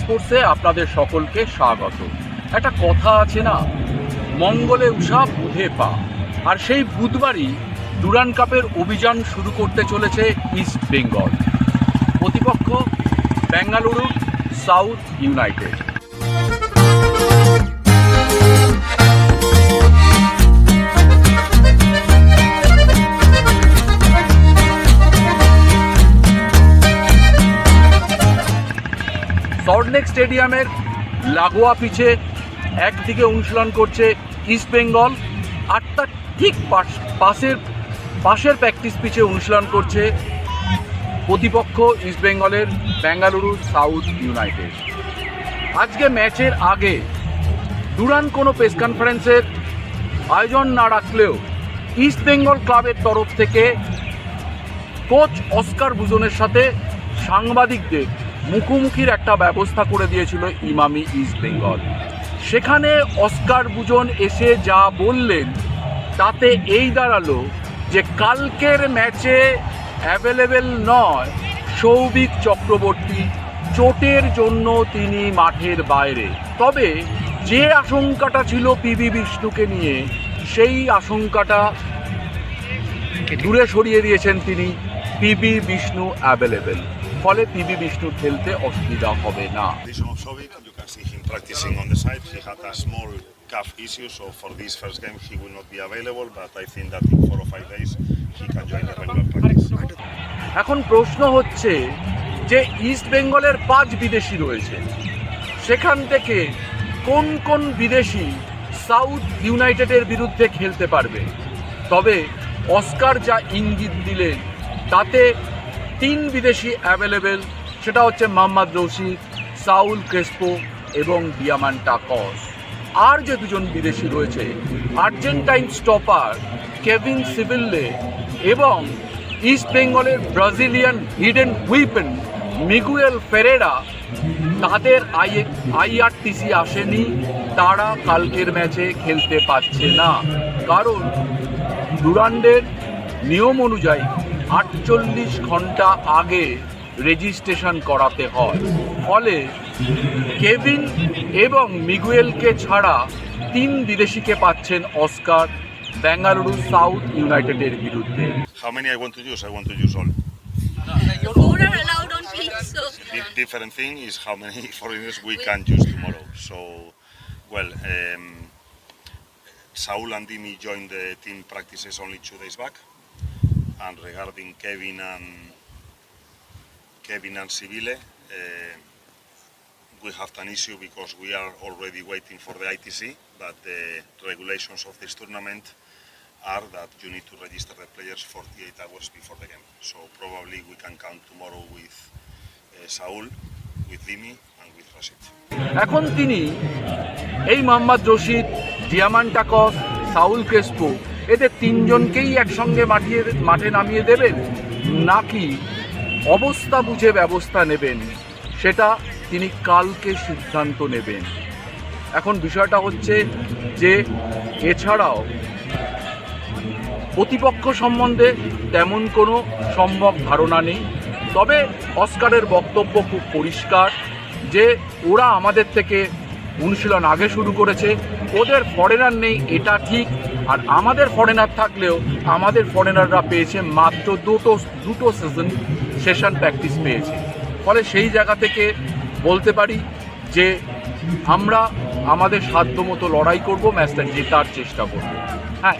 স্পোর্টসে আপনাদের সকলকে স্বাগত। একটা কথা আছে না, মঙ্গলে উষা, বুধে পা। আর সেই বুধবারই ডুরান কাপের অভিযান শুরু করতে চলেছে ইস্ট বেঙ্গল। প্রতিপক্ষ, বেঙ্গালুরু, সাউথ ইউনাইটেড। সল্টলেক স্টেডিয়ামের লাগোয়া পিছে একদিকে অনুশীলন করছে ইস্ট বেঙ্গল আর তার ঠিক পাশ- পাশের পাশের প্র্যাকটিস পিছে অনুশীলন করছে প্রতিপক্ষ ইস্ট বেঙ্গলের সাউথ ইউনাইটেড আজকে ম্যাচের আগে দুরান কোনো প্রেস কনফারেন্সের আয়োজন না রাখলেও ইস্ট বেঙ্গল ক্লাবের তরফ থেকে কোচ অস্কার বুজনের সাথে সাংবাদিকদের মুখোমুখির একটা ব্যবস্থা করে দিয়েছিল ইমামি ইস্ট বেঙ্গল। সেখানে অস্কার বুজন এসে যা বললেন, তাতে এই দাঁড়াল যে কালকের ম্যাচে অ্যাভেলেবেল নয়, সৌভিক চক্রবর্তী চোটের জন্য তিনি মাঠের বাইরে। তবে যে আশঙ্কাটা ছিল পিবি বিষ্ণুকে নিয়ে, সেই আশঙ্কাটা দূরে সরিয়ে দিয়েছেন তিনি পিবি বিষ্ণু অ্যাভেলেবেল। ফলে পিবি বিষ্ণুর খেলতে অসুবিধা হবে না calf issue, so for this first game he will not be available. But I think that in four or five days he can join the regular practice. এখন প্রশ্ন হচ্ছে যে ইস্ট বেঙ্গলের পাঁচ বিদেশি রয়েছে সেখান থেকে কোন কোন বিদেশি সাউথ ইউনাইটেডের বিরুদ্ধে খেলতে পারবে তবে অস্কার যা ইঙ্গিত দিলেন তাতে তিন বিদেশি অ্যাভেলেবেল সেটা হচ্ছে মোহাম্মদ রশিদ সাউল ক্রেসপো এবং ডিয়ামান্টা কস। আর যে দুজন বিদেশি রয়েছে, আর্জেন্টাইন স্টপার কেভিন সিভিল্লে এবং ইস্ট বেঙ্গলের ব্রাজিলিয়ান হিডেন হুইপেন মিগুয়েল ফেরেরা, তাদের আই আইআরটিসি আসেনি, তারা কালকের ম্যাচে খেলতে পারছে না। কারণ ডুরান্ডের নিয়ম অনুযায়ী আটচল্লিশ ঘণ্টা আগে রেজিস্ট্রেশন করাতে হয়। ফলে কেভিন এবং মিগুয়েলকে ছাড়া তিন বিদেশিকে পাচ্ছেন অস্কার বেঙ্গালুরু সাউথ ইউনাইটেডের বিরুদ্ধে। Well, um, Saul and Dimi joined the team practices only two days back. And regarding Kevin and Kevin and Sibile, uh, we have an issue because we are already waiting for the ITC, but the regulations of this tournament are that you need to register the players 48 hours before the game. So probably we can count tomorrow with uh, Saul, with Dimi, and with Rashid. এখন তিনি এই Mohammad Rashid Diamantakos Saul Crespo এদের তিনজনকেই একসঙ্গে মাঠিয়ে মাঠে নামিয়ে দেবেন? নাকি অবস্থা বুঝে ব্যবস্থা নেবেন? সেটা তিনি কালকে সিদ্ধান্ত নেবেন। এখন বিষয়টা হচ্ছে যে এছাড়াও প্রতিপক্ষ সম্বন্ধে তেমন কোনো সম্যক ধারণা নেই। তবে অস্কারের বক্তব্য খুব পরিষ্কার যে ওরা আমাদের থেকে অনুশীলন আগে শুরু করেছে ওদের ফরেনার নেই, এটা ঠিক। আর আমাদের ফরেনার থাকলেও আমাদের ফরেনাররা পেয়েছে মাত্র দুটো দুটো সেশন সেশন প্র্যাকটিস পেয়েছে। ফলে সেই জায়গা থেকে বলতে পারি যে আমরা আমাদের সাধ্য মতো লড়াই করব ম্যাচটা জেতার চেষ্টা করব। হ্যাঁ।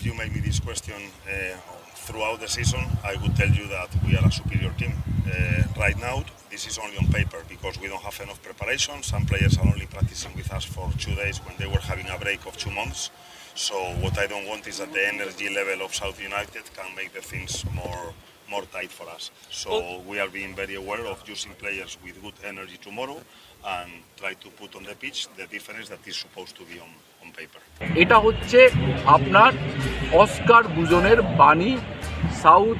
If you make me this question uh, throughout the season, I would tell you that we are a superior team. Uh, right now, this is only on paper because we don't have enough preparation. Some players are only practicing with us for two days when they were having a break of two months. So what I don't want is that the energy level of South United can make the things more more tight for us. So we are being very aware of using players with good energy tomorrow and try to put on the pitch the difference that is supposed to be on, on paper. এটা হচ্ছে আপনার Oscar বুজনের বাণী south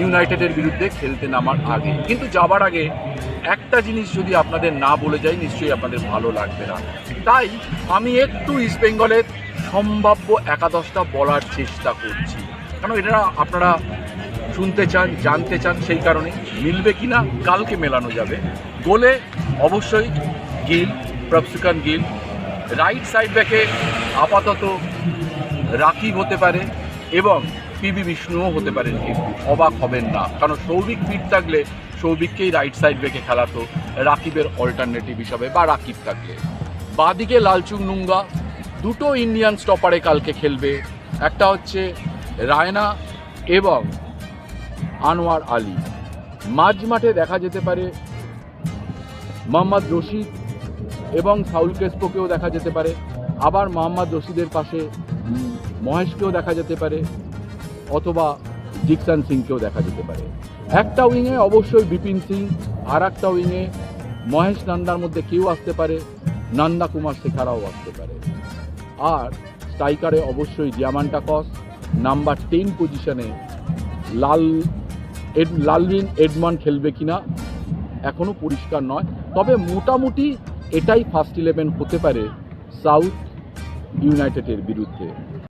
ইউনাইটেডের বিরুদ্ধে খেলতে নামার আগে কিন্তু যাবার আগে একটা জিনিস যদি আপনাদের না বলে যাই নিশ্চয়ই আপনাদের ভালো লাগবে না তাই আমি একটু ইস্ট বেঙ্গলের সম্ভাব্য একাদশটা বলার চেষ্টা করছি কারণ এটা আপনারা শুনতে চান, জানতে চান সেই কারণে মিলবে কি না কালকে মেলানো যাবে। গোলে অবশ্যই গিল, প্রফসিকান গিল। রাইট সাইড ব্যাকে আপাতত রাকিব হতে পারে এবং পিবি বিষ্ণুও হতে পারেন অবাক হবেন না, কারণ সৌভিক ফিট থাকলে সৌভিককেই রাইট সাইড ব্যাকে খেলাতো রাকিবের অল্টারনেটিভ হিসাবে বা রাকিব থাকলে। বাদিকে লালচুং নুঙ্গা, দুটো ইন্ডিয়ান স্টপারে কালকে খেলবে। একটা হচ্ছে রায়না এবং আনোয়ার আলী। মাঝ মাঠে দেখা যেতে পারে মোহাম্মদ রশিদ এবং সাউল কেসপোকেও দেখা যেতে পারে। আবার মোহাম্মদ রশিদের পাশে মহেশকেও দেখা যেতে পারে অথবা ডিকসন সিংকেও দেখা যেতে পারে। একটা উইংয়ে অবশ্যই বিপিন সিং, আর একটা উইংয়ে মহেশ নান্দার মধ্যে কেউ আসতে পারে, নন্দা কুমার শেখারাও আসতে পারে। আর স্ট্রাইকারে অবশ্যই ডিয়ামান্টা কস নাম্বার টেন পজিশনে লাল এড লালরিন এডমান খেলবে কি না এখনও পরিষ্কার নয়। তবে মোটামুটি এটাই ফার্স্ট ইলেভেন হতে পারে সাউথ ইউনাইটেডের বিরুদ্ধে।